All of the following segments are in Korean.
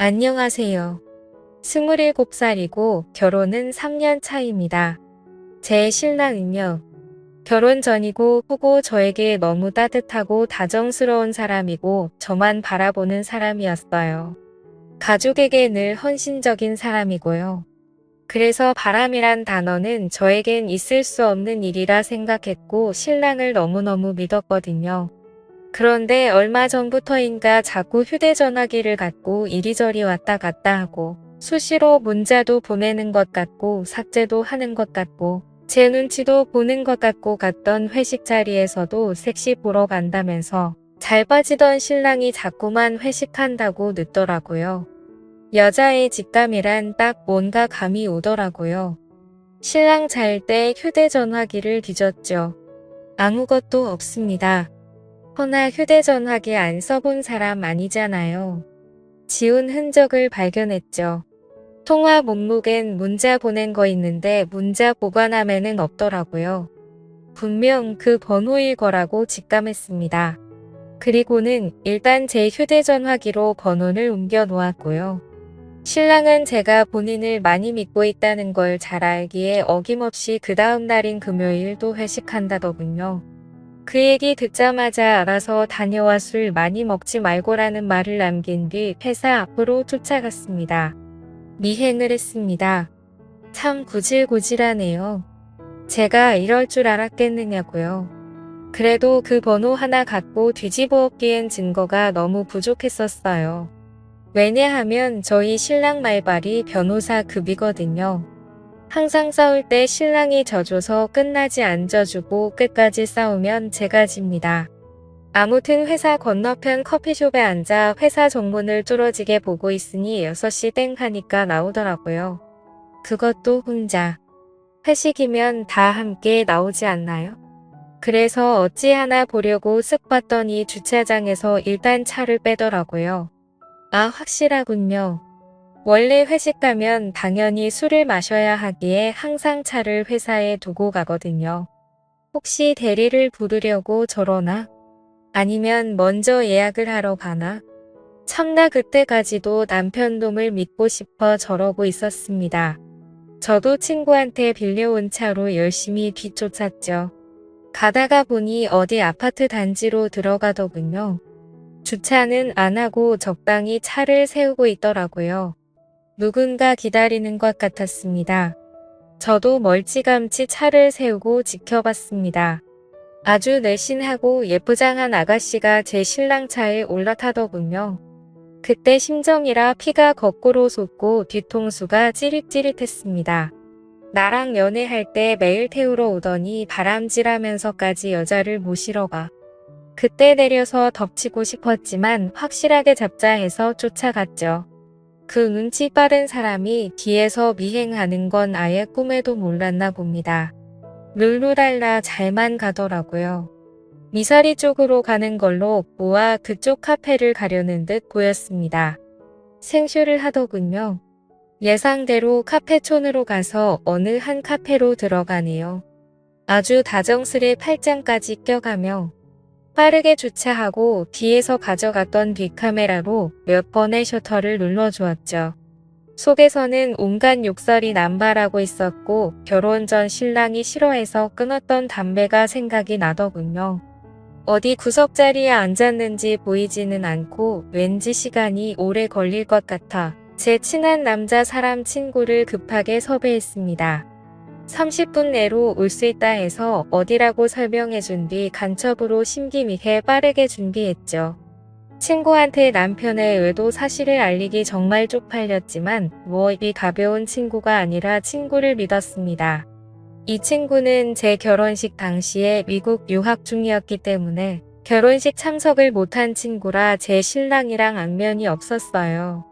안녕하세요. 27살이고 결혼은 3년 차입니다. 제 신랑은요. 결혼 전이고 후고 저에게 너무 따뜻하고 다정스러운 사람이고 저만 바라보는 사람이었어요. 가족에게 늘 헌신적인 사람이고요. 그래서 바람이란 단어는 저에겐 있을 수 없는 일이라 생각했고 신랑을 너무너무 믿었거든요. 그런데 얼마 전부터인가 자꾸 휴대전화기를 갖고 이리저리 왔다 갔다 하고 수시로 문자도 보내는 것 같고 삭제도 하는 것 같고 제 눈치도 보는 것 같고 갔던 회식 자리에서도 섹시 보러 간다면서 잘 빠지던 신랑이 자꾸만 회식한다고 늦더라고요. 여자의 직감이란 딱 뭔가 감이 오더라고요. 신랑 잘 때 휴대전화기를 뒤졌죠. 아무것도 없습니다. 허나 휴대전화기 안 써본 사람 아니잖아요. 지운 흔적을 발견했죠. 통화 목록엔 문자 보낸 거 있는데 문자 보관함에는 없더라고요. 분명 그 번호일 거라고 직감했습니다. 그리고는 일단 제 휴대전화기로 번호를 옮겨 놓았고요. 신랑은 제가 본인을 많이 믿고 있다는 걸 잘 알기에 어김없이 그 다음 날인 금요일 또 회식한다더군요. 그 얘기 듣자마자 알아서 다녀와 술 많이 먹지 말고라는 말을 남긴 뒤 회사 앞으로 쫓아갔습니다. 미행을 했습니다. 참 구질구질하네요. 제가 이럴 줄 알았겠느냐고요. 그래도 그 번호 하나 갖고 뒤집어 엎기엔 증거가 너무 부족했었어요. 왜냐하면 저희 신랑 말발이 변호사 급이거든요. 항상 싸울 때 신랑이 져줘서 끝나지 안 져주고 끝까지 싸우면 제가 집니다. 아무튼 회사 건너편 커피숍에 앉아 회사 정문을 뚫어지게 보고 있으니 6시 땡 하니까 나오더라고요. 그것도 혼자. 회식이면 다 함께 나오지 않나요? 그래서 어찌 하나 보려고 쓱 봤더니 주차장에서 일단 차를 빼더라고요. 아, 확실하군요. 원래 회식 가면 당연히 술을 마셔야 하기에 항상 차를 회사에 두고 가거든요. 혹시 대리를 부르려고 저러나? 아니면 먼저 예약을 하러 가나? 참나 그때까지도 남편 놈을 믿고 싶어 저러고 있었습니다. 저도 친구한테 빌려온 차로 열심히 뒤쫓았죠. 가다가 보니 어디 아파트 단지로 들어가더군요. 주차는 안 하고 적당히 차를 세우고 있더라고요. 누군가 기다리는 것 같았습니다. 저도 멀찌감치 차를 세우고 지켜봤습니다. 아주 날씬하고 예쁘장한 아가씨가 제 신랑 차에 올라타더군요. 그때 심정이라 피가 거꾸로 솟고 뒤통수가 찌릿찌릿했습니다. 나랑 연애할 때 매일 태우러 오더니 바람질하면서까지 여자를 모시러 가. 그때 내려서 덮치고 싶었지만 확실하게 잡자 해서 쫓아갔죠. 그 눈치 빠른 사람이 뒤에서 미행하는 건 아예 꿈에도 몰랐나 봅니다. 룰루랄라 잘만 가더라고요. 미사리 쪽으로 가는 걸로 모아 그쪽 카페를 가려는 듯 보였습니다. 생쇼를 하더군요. 예상대로 카페촌으로 가서 어느 한 카페로 들어가네요. 아주 다정스레 팔짱까지 껴가며 빠르게 주차하고 뒤에서 가져갔던 뒷카메라로 몇 번의 셔터를 눌러주었죠. 속에서는 온갖 욕설이 남발하고 있었고 결혼 전 신랑이 싫어해서 끊었던 담배가 생각이 나더군요. 어디 구석자리에 앉았는지 보이지는 않고 왠지 시간이 오래 걸릴 것 같아 제 친한 남자 사람 친구를 급하게 섭외했습니다. 30분 내로 올 수 있다 해서 어디라고 설명해 준 뒤 간첩으로 심기미해 빠르게 준비했죠. 친구한테 남편의 의도 사실을 알리기 정말 쪽팔렸지만 뭐 입이 가벼운 친구가 아니라 친구를 믿었습니다. 이 친구는 제 결혼식 당시에 미국 유학 중이었기 때문에 결혼식 참석을 못한 친구라 제 신랑이랑 안면이 없었어요.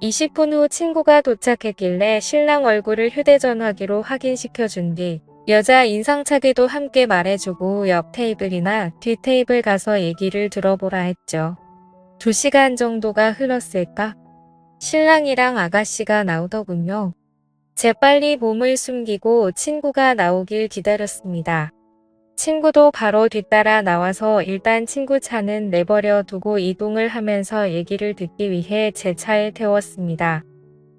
20분 후 친구가 도착했길래 신랑 얼굴을 휴대전화기로 확인시켜준 뒤 여자 인상착의도 함께 말해주고 옆 테이블이나 뒤 테이블 가서 얘기를 들어보라 했죠. 두 시간 정도가 흘렀을까? 신랑이랑 아가씨가 나오더군요. 재빨리 몸을 숨기고 친구가 나오길 기다렸습니다. 친구도 바로 뒤따라 나와서 일단 친구 차는 내버려 두고 이동을 하면서 얘기를 듣기 위해 제 차에 태웠습니다.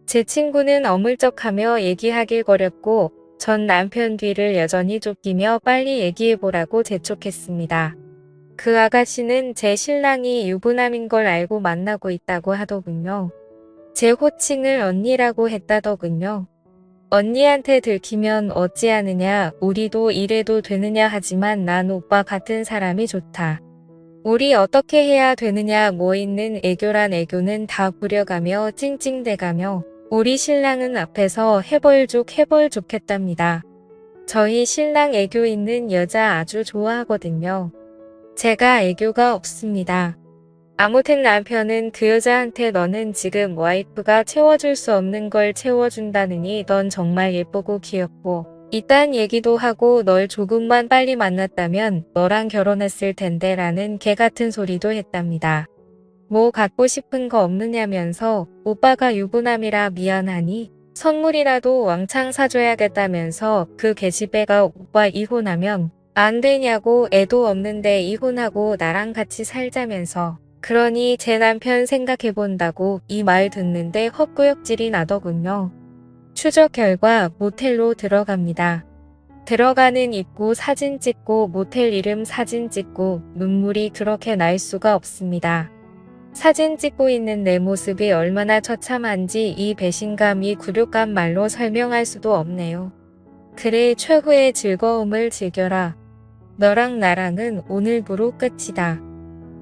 제 친구는 어물쩍하며 얘기하길 거렸고 전 남편 뒤를 여전히 쫓기며 빨리 얘기해보라고 재촉했습니다. 그 아가씨는 제 신랑이 유부남인 걸 알고 만나고 있다고 하더군요. 제 호칭을 언니라고 했다더군요. 언니한테 들키면 어찌하느냐, 우리도 이래도 되느냐 하지만 난 오빠 같은 사람이 좋다. 우리 어떻게 해야 되느냐 뭐 있는 애교란 애교는 다 부려가며 찡찡대가며 우리 신랑은 앞에서 해벌족 해벌족 했답니다. 저희 신랑 애교 있는 여자 아주 좋아하거든요. 제가 애교가 없습니다. 아무튼 남편은 그 여자한테 너는 지금 와이프가 채워줄 수 없는 걸 채워준다느니 넌 정말 예쁘고 귀엽고 이딴 얘기도 하고 널 조금만 빨리 만났다면 너랑 결혼했을 텐데 라는 개 같은 소리도 했답니다. 뭐 갖고 싶은 거 없느냐면서 오빠가 유부남이라 미안하니 선물이라도 왕창 사줘야겠다면서 그 계집애가 오빠 이혼하면 안 되냐고 애도 없는데 이혼하고 나랑 같이 살자면서 그러니 제 남편 생각해본다고 이 말 듣는데 헛구역질이 나더군요. 추적 결과 모텔로 들어갑니다. 들어가는 입구 사진 찍고 모텔 이름 사진 찍고 눈물이 그렇게 날 수가 없습니다. 사진 찍고 있는 내 모습이 얼마나 처참한지 이 배신감이 굴욕감 말로 설명할 수도 없네요. 그래 최후의 즐거움을 즐겨라. 너랑 나랑은 오늘부로 끝이다.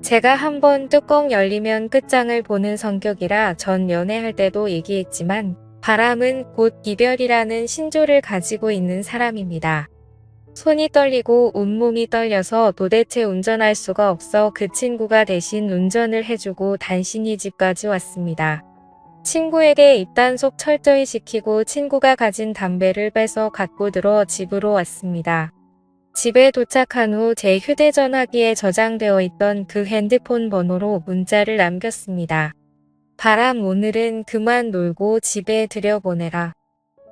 제가 한번 뚜껑 열리면 끝장을 보는 성격이라 전 연애할 때도 얘기했지만 바람은 곧 이별이라는 신조를 가지고 있는 사람입니다. 손이 떨리고 온몸이 떨려서 도대체 운전할 수가 없어 그 친구가 대신 운전을 해주고 단신이 집까지 왔습니다. 친구에게 입단속 철저히 시키고 친구가 가진 담배를 빼서 갖고 들어 집으로 왔습니다. 집에 도착한 후 제 휴대전화기에 저장되어 있던 그 핸드폰 번호로 문자를 남겼습니다. 바람 오늘은 그만 놀고 집에 들여보내라.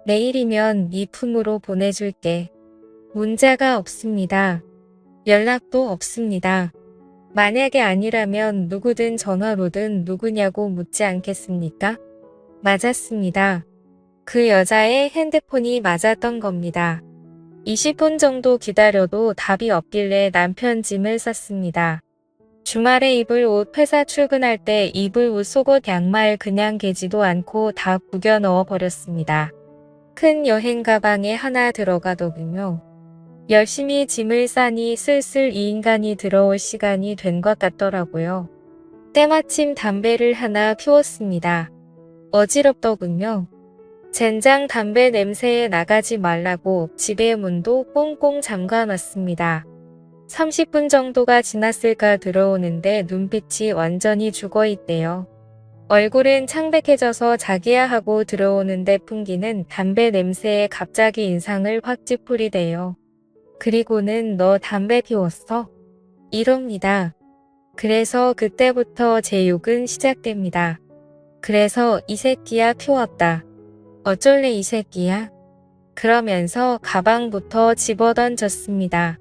내일이면 네 품으로 보내줄게. 문자가 없습니다. 연락도 없습니다. 만약에 아니라면 누구든 전화로든 누구냐고 묻지 않겠습니까? 맞았습니다. 그 여자의 핸드폰이 맞았던 겁니다. 20분 정도 기다려도 답이 없길래 남편 짐을 쌌습니다. 주말에 입을 옷 회사 출근할 때 입을 옷 속옷 양말 그냥 개지도 않고 다 구겨 넣어 버렸습니다. 큰 여행 가방에 하나 들어가더군요. 열심히 짐을 싸니 슬슬 이 인간이 들어올 시간이 된 것 같더라고요. 때마침 담배를 하나 피웠습니다. 어지럽더군요. 젠장 담배 냄새에 나가지 말라고 집의 문도 꽁꽁 잠가놨습니다. 30분 정도가 지났을까 들어오는데 눈빛이 완전히 죽어있대요. 얼굴은 창백해져서 자기야 하고 들어오는데 풍기는 담배 냄새에 갑자기 인상을 확 찌푸리대요. 그리고는 너 담배 피웠어? 이럽니다. 그래서 그때부터 제 욕은 시작됩니다. 그래서 이 새끼야 피웠다. 어쩔래 이 새끼야? 그러면서 가방부터 집어던졌습니다.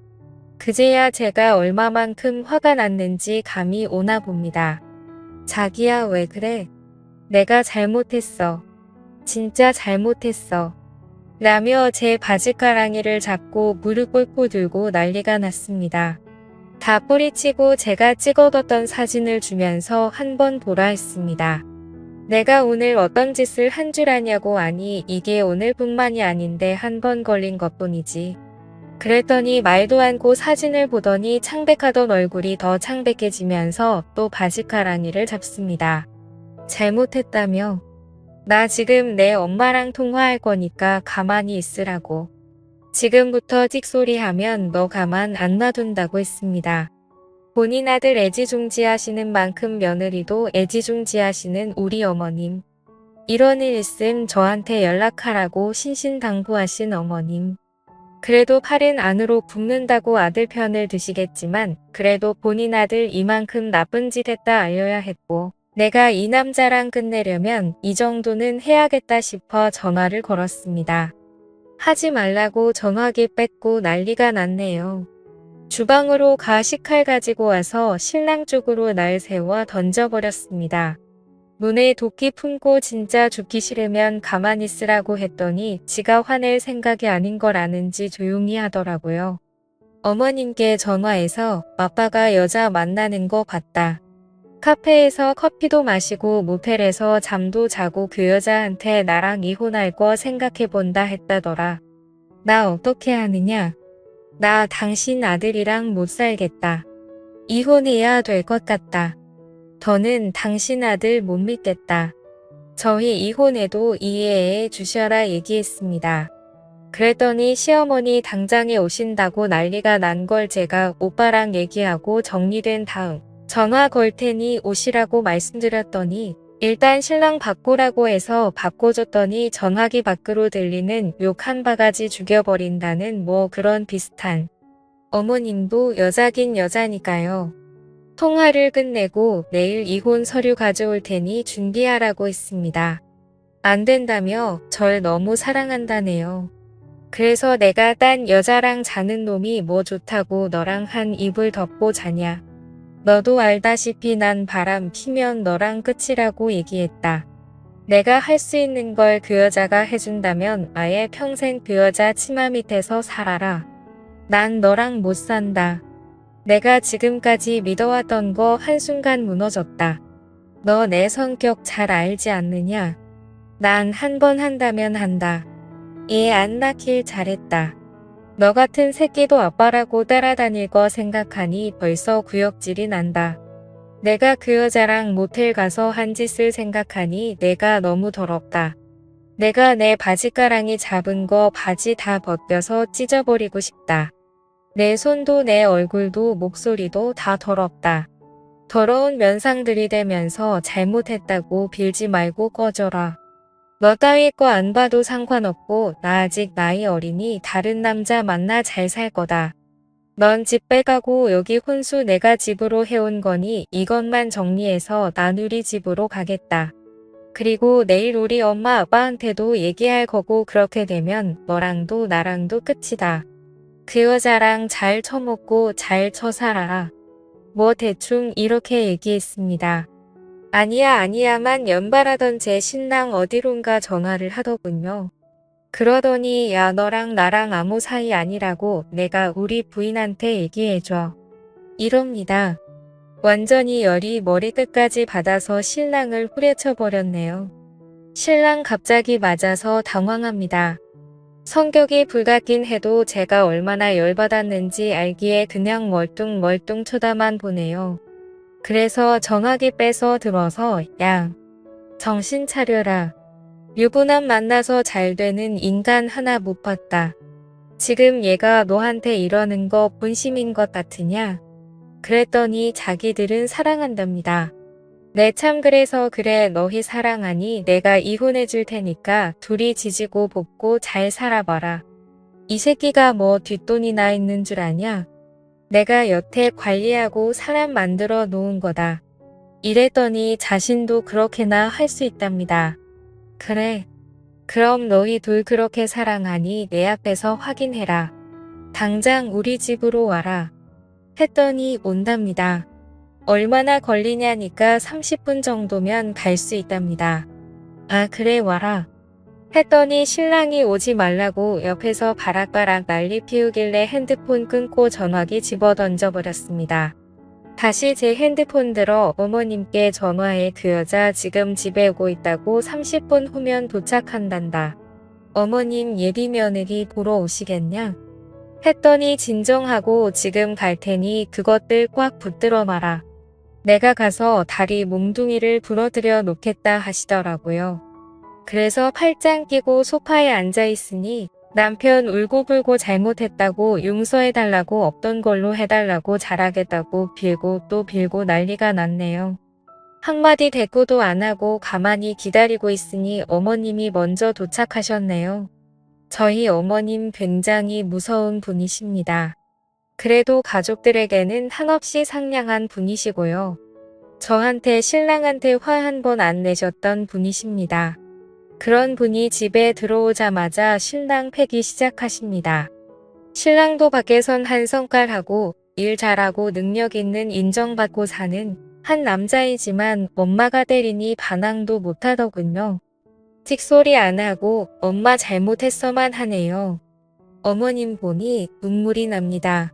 그제야 제가 얼마만큼 화가 났는지 감이 오나 봅니다. 자기야 왜 그래? 내가 잘못했어. 진짜 잘못했어. 라며 제 바지가랑이를 잡고 무릎 꿇고 들고 난리가 났습니다. 다 뿌리치고 제가 찍어뒀던 사진을 주면서 한 번 보라 했습니다. 내가 오늘 어떤 짓을 한 줄 아냐고 아니 이게 오늘뿐만이 아닌데 한 번 걸린 것뿐이지. 그랬더니 말도 않고 사진을 보더니 창백하던 얼굴이 더 창백해지면서 또 바지가랑이를 잡습니다. 잘못했다며. 나 지금 내 엄마랑 통화할 거니까 가만히 있으라고. 지금부터 찍소리 하면 너 가만 안 놔둔다고 했습니다. 본인 아들 애지중지하시는 만큼 며느리도 애지중지하시는 우리 어머님. 이런 일 있음 저한테 연락하라고 신신당부하신 어머님. 그래도 팔은 안으로 굽는다고 아들 편을 드시겠지만 그래도 본인 아들 이만큼 나쁜 짓 했다 알려야 했고 내가 이 남자랑 끝내려면 이 정도는 해야겠다 싶어 전화를 걸었습니다. 하지 말라고 전화기 뺏고 난리가 났네요. 주방으로 가 식칼 가지고 와서 신랑 쪽으로 날 세워 던져버렸습니다. 눈에 도끼 품고 진짜 죽기 싫으면 가만히 있으라고 했더니 지가 화낼 생각이 아닌 걸 아는지 조용히 하더라고요. 어머님께 전화해서 아빠가 여자 만나는 거 봤다. 카페에서 커피도 마시고 모텔에서 잠도 자고 그 여자한테 나랑 이혼할 거 생각해 본다 했다더라. 나 어떻게 하느냐? 나 당신 아들이랑 못 살겠다. 이혼해야 될 것 같다. 더는 당신 아들 못 믿겠다. 저희 이혼해도 이해해 주셔라 얘기했습니다. 그랬더니 시어머니 당장에 오신다고 난리가 난 걸 제가 오빠랑 얘기하고 정리된 다음 전화 걸 테니 오시라고 말씀드렸더니 일단 신랑 바꾸라고 해서 바꿔줬더니 전화기 밖으로 들리는 욕 한 바가지 죽여버린다는 뭐 그런 비슷한 어머님도 여자긴 여자니까요. 통화를 끝내고 내일 이혼 서류 가져올 테니 준비하라고 했습니다. 안 된다며 절 너무 사랑한다네요. 그래서 내가 딴 여자랑 자는 놈이 뭐 좋다고 너랑 한 이불 덮고 자냐. 너도 알다시피 난 바람 피면 너랑 끝이라고 얘기했다. 내가 할 수 있는 걸 그 여자가 해준다면 아예 평생 그 여자 치마 밑에서 살아라. 난 너랑 못 산다. 내가 지금까지 믿어왔던 거 한순간 무너졌다. 너 내 성격 잘 알지 않느냐? 난 한 번 한다면 한다. 얘 안 낳길 잘했다. 너 같은 새끼도 아빠라고 따라다닐 거 생각하니 벌써 구역질이 난다. 내가 그 여자랑 모텔 가서 한 짓을 생각하니 내가 너무 더럽다. 내가 내 바지가랑이 잡은 거 바지 다 벗겨서 찢어버리고 싶다. 내 손도 내 얼굴도 목소리도 다 더럽다. 더러운 면상들이 되면서 잘못했다고 빌지 말고 꺼져라. 너 따위 거 안 봐도 상관없고 나 아직 나이 어리니 다른 남자 만나 잘 살 거다. 넌 집 빼가고 여기 혼수 내가 집으로 해온 거니 이것만 정리해서 나누리 집으로 가겠다. 그리고 내일 우리 엄마 아빠한테도 얘기할 거고 그렇게 되면 너랑도 나랑도 끝이다. 그 여자랑 잘 처먹고 잘 처살아라. 뭐 대충 이렇게 얘기했습니다. 아니야 아니야만 연발하던 제 신랑 어디론가 전화를 하더군요. 그러더니 야 너랑 나랑 아무 사이 아니라고 내가 우리 부인한테 얘기해줘. 이럽니다. 완전히 열이 머리끝까지 받아서 신랑을 후려쳐 버렸네요. 신랑 갑자기 맞아서 당황합니다. 성격이 불같긴 해도 제가 얼마나 열받았는지 알기에 그냥 멀뚱멀뚱 쳐다만 보네요. 그래서 정하게 빼서 들어서 야 정신 차려라. 유부남 만나서 잘 되는 인간 하나 못 봤다. 지금 얘가 너한테 이러는 거 본심인 것 같으냐? 그랬더니 자기들은 사랑한답니다. 내 참 그래서 그래 너희 사랑하니 내가 이혼해 줄 테니까 둘이 지지고 볶고 잘 살아봐라. 이 새끼가 뭐 뒷돈이 나 있는 줄 아냐? 내가 여태 관리하고 사람 만들어 놓은 거다. 이랬더니 자신도 그렇게나 할 수 있답니다. 그래. 그럼 너희 둘 그렇게 사랑하니 내 앞에서 확인해라. 당장 우리 집으로 와라. 했더니 온답니다. 얼마나 걸리냐니까 30분 정도면 갈 수 있답니다. 아 그래 와라. 했더니 신랑이 오지 말라고 옆에서 바락바락 난리 피우길래 핸드폰 끊고 전화기 집어 던져버렸습니다. 다시 제 핸드폰 들어 어머님께 전화해 그 여자 지금 집에 오고 있다고 30분 후면 도착한단다. 어머님 예비 며느리 보러 오시겠냐? 했더니 진정하고 지금 갈 테니 그것들 꽉 붙들어 마라. 내가 가서 다리 몽둥이를 부러뜨려 놓겠다 하시더라고요. 그래서 팔짱 끼고 소파에 앉아 있으니 남편 울고불고 잘못했다고 용서해달라고 없던 걸로 해달라고 잘하겠다고 빌고 또 빌고 난리가 났네요. 한마디 대꾸도 안 하고 가만히 기다리고 있으니 어머님이 먼저 도착하셨네요. 저희 어머님 굉장히 무서운 분이십니다. 그래도 가족들에게는 한없이 상냥한 분이시고요. 저한테 신랑한테 화 한 번 안 내셨던 분이십니다. 그런 분이 집에 들어오자마자 신랑 패기 시작하십니다. 신랑도 밖에선 한 성깔하고 일 잘하고 능력 있는 인정받고 사는 한 남자이지만 엄마가 때리니 반항도 못하더군요. 찍소리 안 하고 엄마 잘못했어만 하네요. 어머님 보니 눈물이 납니다.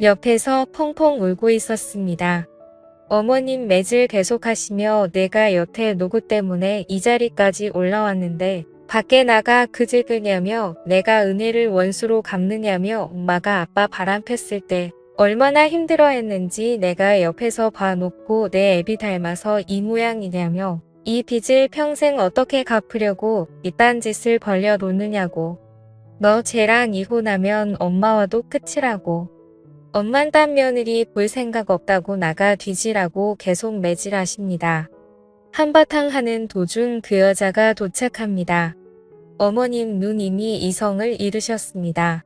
옆에서 펑펑 울고 있었습니다. 어머님 매질 계속하시며 내가 여태 노구 때문에 이 자리까지 올라왔는데 밖에 나가 그질 끄냐며 내가 은혜를 원수로 갚느냐며 엄마가 아빠 바람 폈을 때 얼마나 힘들어 했는지 내가 옆에서 봐놓고 내 애비 닮아서 이 모양이냐며 이 빚을 평생 어떻게 갚으려고 이딴 짓을 벌려 놓느냐고. 너 쟤랑 이혼하면 엄마와도 끝이라고 엄만 딴 며느리 볼 생각 없다고 나가 뒤지라고 계속 매질하십니다. 한바탕 하는 도중 그 여자가 도착합니다. 어머님 누님이 이성을 잃으셨습니다.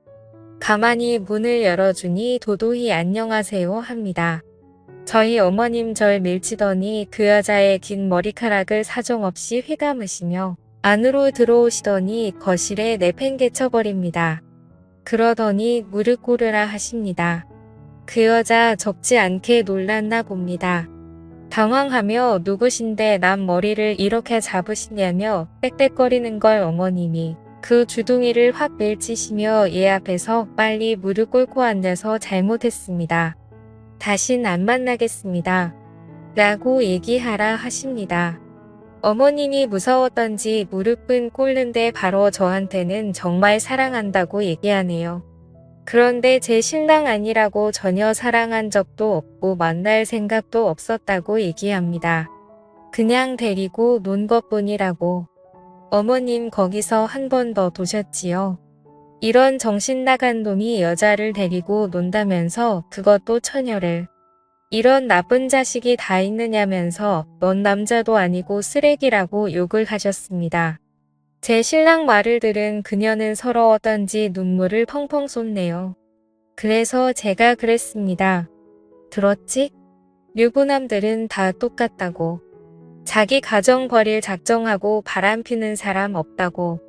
가만히 문을 열어주니 도도히 안녕하세요 합니다. 저희 어머님 절 밀치더니 그 여자의 긴 머리카락을 사정없이 휘감으시며 안으로 들어오시더니 거실에 내팽개쳐버립니다. 그러더니 무릎 꿇으라 하십니다. 그 여자 적지 않게 놀랐나 봅니다. 당황하며 누구신데 남 머리를 이렇게 잡으시냐며 빽빽거리는 걸 어머님이 그 주둥이를 확 밀치시며 얘 앞에서 빨리 무릎 꿇고 앉아서 잘못했습니다. 다신 안 만나겠습니다. 라고 얘기하라 하십니다. 어머님이 무서웠던지 무릎은 꿇는데 바로 저한테는 정말 사랑한다고 얘기하네요. 그런데 제 신랑 아니라고 전혀 사랑한 적도 없고 만날 생각도 없었다고 얘기합니다. 그냥 데리고 논 것뿐이라고. 어머님 거기서 한 번 더 도셨지요. 이런 정신 나간 놈이 여자를 데리고 논다면서 그것도 처녀를. 이런 나쁜 자식이 다 있느냐면서 넌 남자도 아니고 쓰레기라고 욕을 하셨습니다. 제 신랑 말을 들은 그녀는 서러웠던지 눈물을 펑펑 쏟네요. 그래서 제가 그랬습니다. 들었지? 유부남들은 다 똑같다고. 자기 가정 버릴 작정하고 바람 피는 사람 없다고.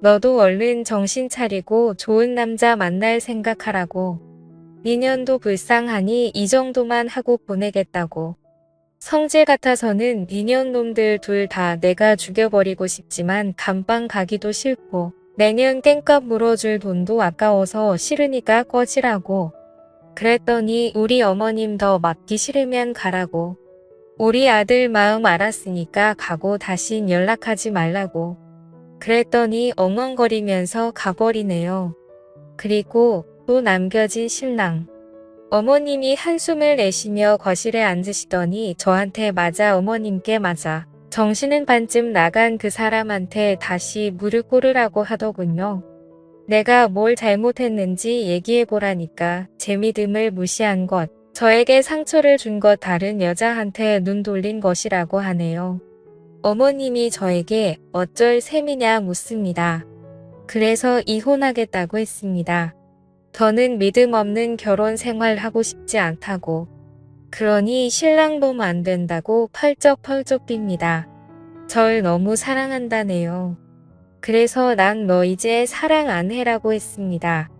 너도 얼른 정신 차리고 좋은 남자 만날 생각하라고. 니년도 불쌍하니 이 정도만 하고 보내겠다고. 성질 같아서는 니년 놈들 둘 다 내가 죽여버리고 싶지만 감방 가기도 싫고 내년 땡값 물어줄 돈도 아까워서 싫으니까 꺼지라고. 그랬더니 우리 어머님 더 맞기 싫으면 가라고. 우리 아들 마음 알았으니까 가고 다신 연락하지 말라고. 그랬더니 엉엉거리면서 가버리네요. 그리고 또 남겨진 신랑. 어머님이 한숨을 내쉬며 거실에 앉으시더니 저한테 맞아 어머님께 맞아 정신은 반쯤 나간 그 사람한테 다시 무릎 꿇으라고 하더군요. 내가 뭘 잘못했는지 얘기해보라니까 제 믿음을 무시한 것, 저에게 상처를 준 것 다른 여자한테 눈 돌린 것이라고 하네요. 어머님이 저에게 어쩔 셈이냐 묻습니다. 그래서 이혼하겠다고 했습니다. 더는 믿음 없는 결혼 생활 하고 싶지 않다고. 그러니 신랑 놈안 된다고 펄쩍펄쩍 빕니다. 절 너무 사랑한다네요. 그래서 난 너 이제 사랑 안 해라고 했습니다.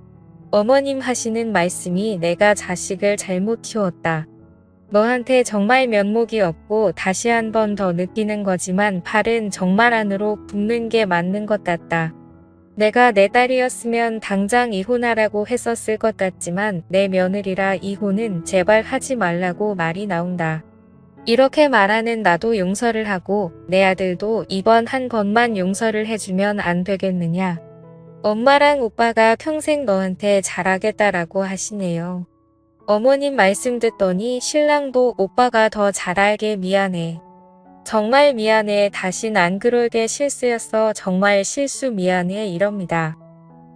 어머님 하시는 말씀이 내가 자식을 잘못 키웠다. 너한테 정말 면목이 없고 다시 한 번 더 느끼는 거지만 팔은 정말 안으로 굽는 게 맞는 것 같다. 내가 내 딸이었으면 당장 이혼하라고 했었을 것 같지만 내 며느리라 이혼은 제발 하지 말라고 말이 나온다. 이렇게 말하는 나도 용서를 하고 내 아들도 이번 한 번만 용서를 해주면 안 되겠느냐. 엄마랑 오빠가 평생 너한테 잘하겠다라고 하시네요. 어머님 말씀 듣더니 신랑도 오빠가 더잘 알게 미안해. 정말 미안해. 다신 안 그러게 실수였어. 정말 실수 미안해. 이럽니다.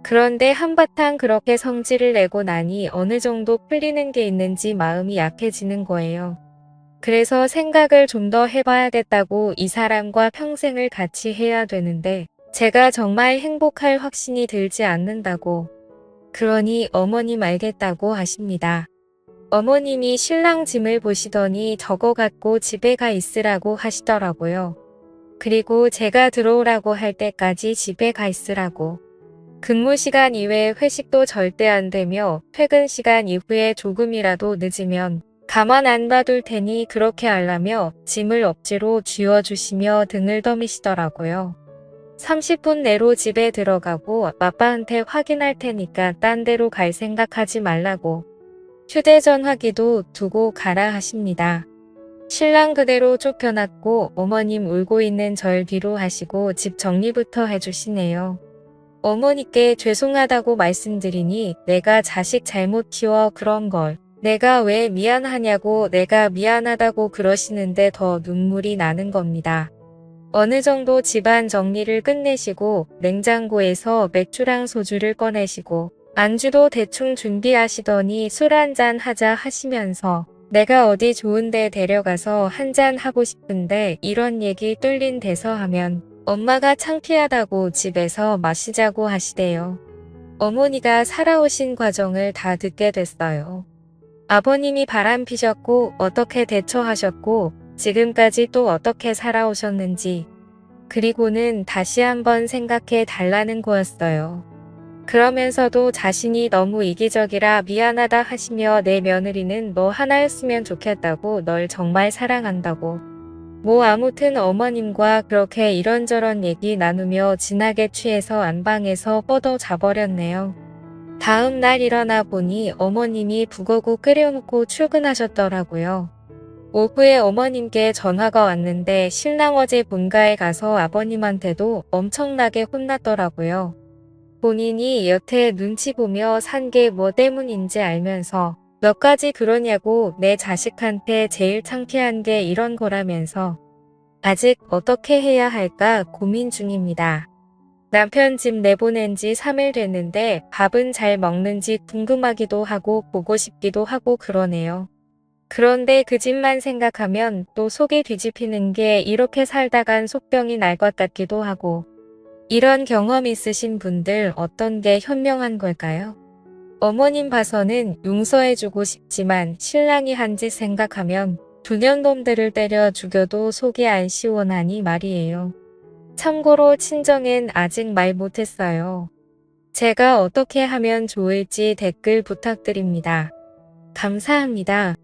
그런데 한바탕 그렇게 성질을 내고 나니 어느 정도 풀리는 게 있는지 마음이 약해지는 거예요. 그래서 생각을 좀 더 해봐야겠다고 이 사람과 평생을 같이 해야 되는데 제가 정말 행복할 확신이 들지 않는다고. 그러니 어머님 알겠다고 하십니다. 어머님이 신랑 짐을 보시더니 저거 갖고 집에 가 있으라고 하시더라고요. 그리고 제가 들어오라고 할 때까지 집에 가 있으라고. 근무 시간 이외에 회식도 절대 안 되며 퇴근 시간 이후에 조금이라도 늦으면 가만 안 봐둘 테니 그렇게 하려며 짐을 억지로 쥐어주시며 등을 더미시더라고요. 30분 내로 집에 들어가고 아빠한테 확인할 테니까 딴 데로 갈 생각하지 말라고 휴대전화기도 두고 가라 하십니다. 신랑 그대로 쫓겨났고 어머님 울고 있는 절 뒤로 하시고 집 정리부터 해주시네요. 어머니께 죄송하다고 말씀드리니 내가 자식 잘못 키워 그런 걸 내가 왜 미안하냐고 내가 미안하다고 그러시는데 더 눈물이 나는 겁니다. 어느 정도 집안 정리를 끝내시고 냉장고에서 맥주랑 소주를 꺼내시고 안주도 대충 준비하시더니 술 한잔 하자 하시면서 내가 어디 좋은데 데려가서 한잔 하고 싶은데 이런 얘기 뚫린 데서 하면 엄마가 창피하다고 집에서 마시자고 하시대요. 어머니가 살아오신 과정을 다 듣게 됐어요. 아버님이 바람 피셨고 어떻게 대처하셨고 지금까지 또 어떻게 살아오셨는지 그리고는 다시 한번 생각해 달라는 거였어요. 그러면서도 자신이 너무 이기적이라 미안하다 하시며 내 며느리는 너 하나였으면 좋겠다고 널 정말 사랑한다고. 뭐 아무튼 어머님과 그렇게 이런저런 얘기 나누며 진하게 취해서 안방에서 뻗어 자버렸네요. 다음 날 일어나 보니 어머님이 북어국 끓여놓고 출근하셨더라고요. 오후에 어머님께 전화가 왔는데 신랑 어제 본가에 가서 아버님한테도 엄청나게 혼났더라고요. 본인이 여태 눈치 보며 산 게 뭐 때문인지 알면서 몇 가지 그러냐고 내 자식한테 제일 창피한 게 이런 거라면서 아직 어떻게 해야 할까 고민 중입니다. 남편 집 내보낸 지 3일 됐는데 밥은 잘 먹는지 궁금하기도 하고 보고 싶기도 하고 그러네요. 그런데 그 집만 생각하면 또 속이 뒤집히는 게 이렇게 살다간 속병이 날 것 같기도 하고 이런 경험 있으신 분들 어떤 게 현명한 걸까요? 어머님 봐서는 용서해주고 싶지만 신랑이 한 짓 생각하면 두년놈들을 때려 죽여도 속이 안 시원하니 말이에요. 참고로 친정엔 아직 말 못했어요. 제가 어떻게 하면 좋을지 댓글 부탁드립니다. 감사합니다.